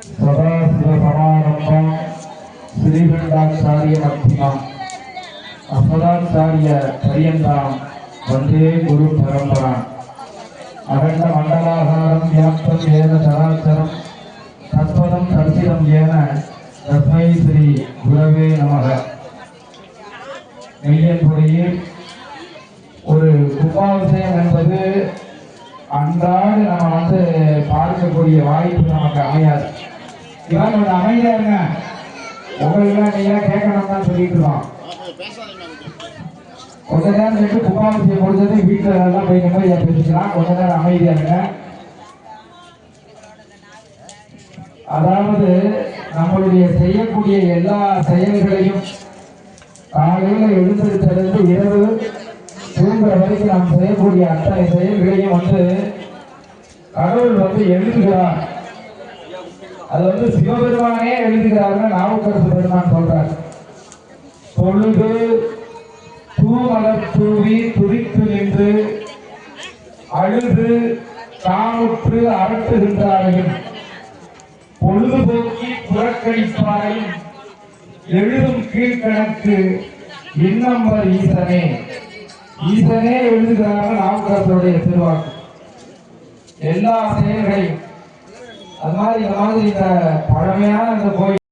சதாசிவசமானந்தம் ஸ்ரீகண்டாச்சாரிய மத்தியம் அசதாச்சாரிய பரியந்தாம் வந்தே குரு பரம்பரா அகண்ட மண்டலாகாரம் வியாப்தம் ஏன சராச்சரம் தத்வதம் தர்சிதம் ஏன தஸ்மை ஸ்ரீ குரவே நமக நெய்யன்புரியில் ஒரு கும்பாபிஷேகம் என்பது அன்றாட நம்ம வந்து பார்க்கக்கூடிய வாய்ப்பு நமக்கு அமையாது. இவன் கொஞ்சம் அமைதியா இருங்க. உங்களுக்கெல்லாம் நீங்க கேட்கணும் தான் சொல்லிட்டு இருக்கோம். கொஞ்ச நேரம் நின்று கும்பாபிஷேகம் முடிஞ்சது வீட்டுல எல்லாம் போய் நிம்மதியா பேசிக்கலாம். கொஞ்ச நேரம் அமைதியா இருங்க. அதாவது நம்மளுடைய செய்யக்கூடிய எல்லா செயல்களையும் காலையில் எழுந்திருக்கிறது இரவு தூங்குற வரைக்கும் நாம் செய்யக்கூடிய அத்தனை செயல்களையும் வந்து கடவுள் வந்து எழுதுகிறார். அது வந்து சிவபெருமானே எழுதுகிறார்னு நாவுக்கரசு பெருமான் சொல்றார். தொழுது தூமலர் தூவி துடித்து நின்று அழுது தாமுற்று அரட்டுகின்றாரையும் பொழுதுபோக்கி புறக்கணிப்பாரையும் எழுதும் கீழ்கணக்கு இன்னம்பர் ஈசனே. ஈசனே எழுதுகிறார்கள் நாவுக்கரசருடைய திருவாக்கு. எல்லா செயல்களையும். அது மாதிரி இந்த மாதிரி இந்த பழமையான இந்த கோயில்